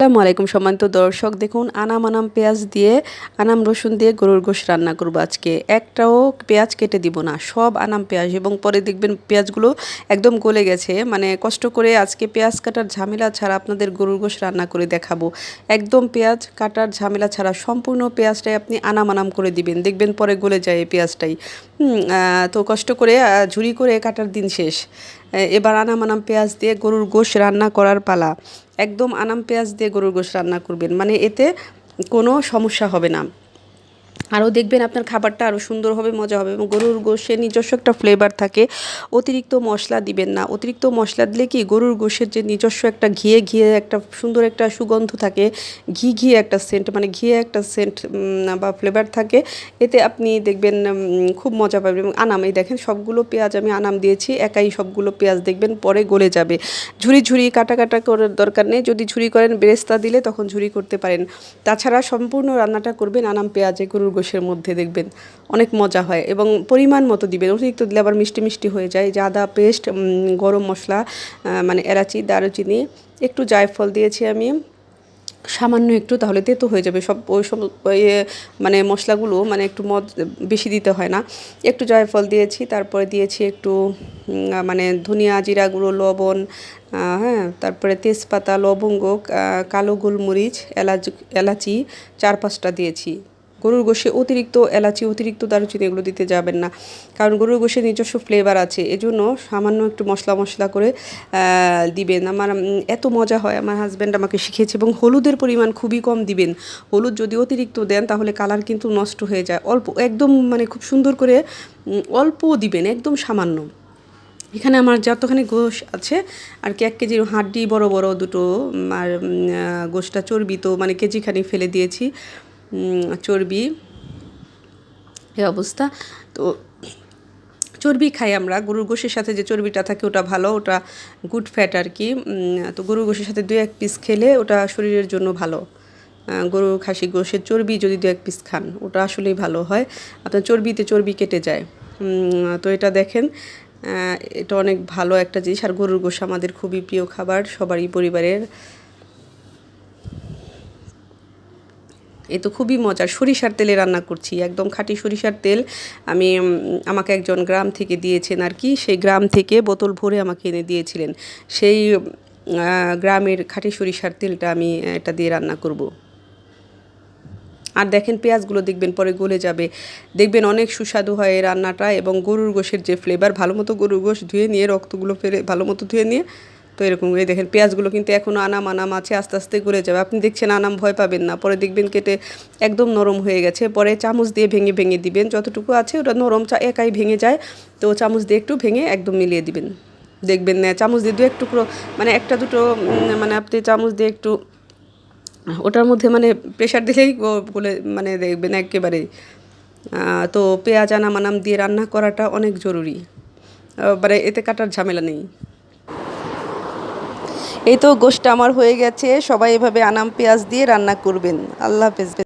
আসসালামু আলাইকুম সম্মানিত দর্শক, দেখুন আনাম আনাম পেঁয়াজ দিয়ে আনাম রসুন দিয়ে গরুর গোশ রান্না করব আজকে। একটাও পেঁয়াজ কেটে দিব না, সব আনাম পেঁয়াজ এবং পরে দেখবেন পেঁয়াজগুলো একদম গলে গেছে। মানে কষ্ট করে আজকে পেঁয়াজ কাটার ঝামেলা ছাড়া আপনাদের গরুর গোশ রান্না করে দেখাবো। একদম পেঁয়াজ কাটার ঝামেলা ছাড়া সম্পূর্ণ পেঁয়াজটাই আপনি আনাম আনাম করে দিবেন, দেখবেন পরে গলে যায় এই পেঁয়াজটাই। তো কষ্ট করে ঝুরি করে কাটার দিন শেষ। এবার আনাম আনাম পেঁয়াজ দিয়ে গরুর গোশ রান্না করার পালা। একদম আনাম পেঁয়াজ দিয়ে গরুর গোশ রান্না করবেন। মানে এতে কোনো সমস্যা হবে না। আরও দেখবেন আপনার খাবারটা আরও সুন্দর হবে, মজা হবে এবং গরুর গোশের নিজস্ব একটা ফ্লেভার থাকে। অতিরিক্ত মশলা দিবেন না। অতিরিক্ত মশলা দিলে কি গরুর গোশের যে নিজস্ব একটা ঘিয়ে ঘিয়ে একটা সুন্দর একটা সুগন্ধ থাকে, ঘি ঘিয়ে একটা সেন্ট মানে ঘিয়ে একটা সেন্ট বা ফ্লেভার থাকে, এতে আপনি দেখবেন খুব মজা পাবেন এবং আনাম। এই দেখেন সবগুলো পেঁয়াজ আমি আনাম দিয়েছি, একাই সবগুলো পেঁয়াজ দেখবেন পরে গলে যাবে। ঝুরি ঝুরি, কাটা কাটা করার দরকার নেই। যদি ঝুরি করেন, বেরেস্তা দিলে তখন ঝুরি করতে পারেন। তাছাড়া সম্পূর্ণ রান্নাটা করবেন আনাম পেঁয়াজে, গরুর গোশের মধ্যে দেখবেন অনেক মজা হয় এবং পরিমাণ মতো দিবেন। অতিরিক্ত দিলে আবার মিষ্টি মিষ্টি হয়ে যায়। যে আদা পেস্ট গরম মশলা মানে এলাচি, দারুচিনি, একটু জায়ফল দিয়েছি আমি। সামান্য একটু, তাহলে তেতো হয়ে যাবে। সব, ওই সব মানে মশলাগুলো মানে একটু মদ বেশি দিতে হয় না। একটু জয়ফল দিয়েছি, তারপরে দিয়েছি একটু মানে ধনিয়া জিরা গুঁড়ো, লবণ হ্যাঁ তারপরে তেজপাতা, লবঙ্গ কালো গোলমরিচ, এলাচ, এলাচি, চার পাঁচটা দিয়েছি। গরুর গোশে অতিরিক্ত এলাচি, অতিরিক্ত দারুচিনি এগুলো দিতে যাবেন না। কারণ গরুর গোশে নিজস্ব ফ্লেভার আছে। এজন্য সামান্য একটু মশলা মশলা করে দিবেন। আমার এত মজা হয়। আমার হাজব্যান্ড আমাকে শিখিয়েছে এবং হলুদের পরিমাণ খুবই কম দিবেন। হলুদ যদি অতিরিক্ত দেন, তাহলে কালার কিন্তু নষ্ট হয়ে যায়। অল্প, একদম মানে খুব সুন্দর করে অল্প দিবেন, একদম সামান্য। এখানে আমার যতখানি গোশ আছে, আর কি এক কেজির হাড্ডি বড় বড় দুটো আর গোশটা চর্বি তো মানে কেজিখানি ফেলে দিয়েছি। চর্বি এ অবস্থা। তো চর্বি খাই আমরা। গরুর গোশের সাথে যে চর্বিটা থাকে ওটা ভালো, ওটা গুড ফ্যাট আর কি। তো গরুর গোশের সাথে দু এক পিস খেলে ওটা শরীরের জন্য ভালো। গরু খাসি গোশের চর্বি যদি দু এক পিস খান, ওটা আসলেই ভালো হয়। আপনার চর্বিতে চর্বি কেটে যায়। তো এটা দেখেন এটা অনেক ভালো একটা জিনিস। আর গরুর গোশ আমাদের খুবই প্রিয় খাবার, সবারই পরিবারের। এ তো খুবই মজার সরিষার তেলে রান্না করছি, একদম খাঁটি সরিষার তেল। আমি আমাকে একজন গ্রাম থেকে দিয়েছেন আর কি, সেই গ্রাম থেকে বোতল ভরে আমাকে এনে দিয়েছিলেন। সেই গ্রামের খাঁটি সরিষার তেলটা আমি এটা দিয়ে রান্না করব। আর দেখেন পেঁয়াজগুলো দেখবেন পরে গলে যাবে। দেখবেন অনেক সুস্বাদু হয় এই রান্নাটা এবং গরুর গোশের যে ফ্লেভার ভালো মতো গরুর গোশ ধুয়ে নিয়ে, রক্তগুলো ফেলে, ভালো মতো ধুয়ে নিয়ে তো এরকম এই দেখেন, পেঁয়াজগুলো কিন্তু এখনও আনাম আনাম আছে, আস্তে আস্তে গলে যাবে। আপনি দেখছেন আনাম ভয় পাবেন না, পরে দেখবেন কেটে একদম নরম হয়ে গেছে। পরে চামচ দিয়ে ভেঙে ভেঙে দিবেন, যতটুকু আছে ওটা নরম চা একাই ভেঙে যায়। তো চামচ দিয়ে একটু ভেঙে একদম মিলিয়ে দিবেন। দেখবেন না, চামচ দিয়ে দু এক টুকরো মানে একটা দুটো মানে আপনি চামচ দিয়ে একটু, ওটার মধ্যে মানে প্রেশার দিলেই বলে মানে দেখবেন একেবারেই। তো পেঁয়াজ আনাম আনাম দিয়ে রান্না করাটা অনেক জরুরি। মানে এতে কাটার ঝামেলা নেই। এই তো গোষ্ঠটা আমার হয়ে গেছে, সবাই এভাবে আনাম পেঁয়াজ দিয়ে রান্না করবেন। আল্লাহ হাফেজ।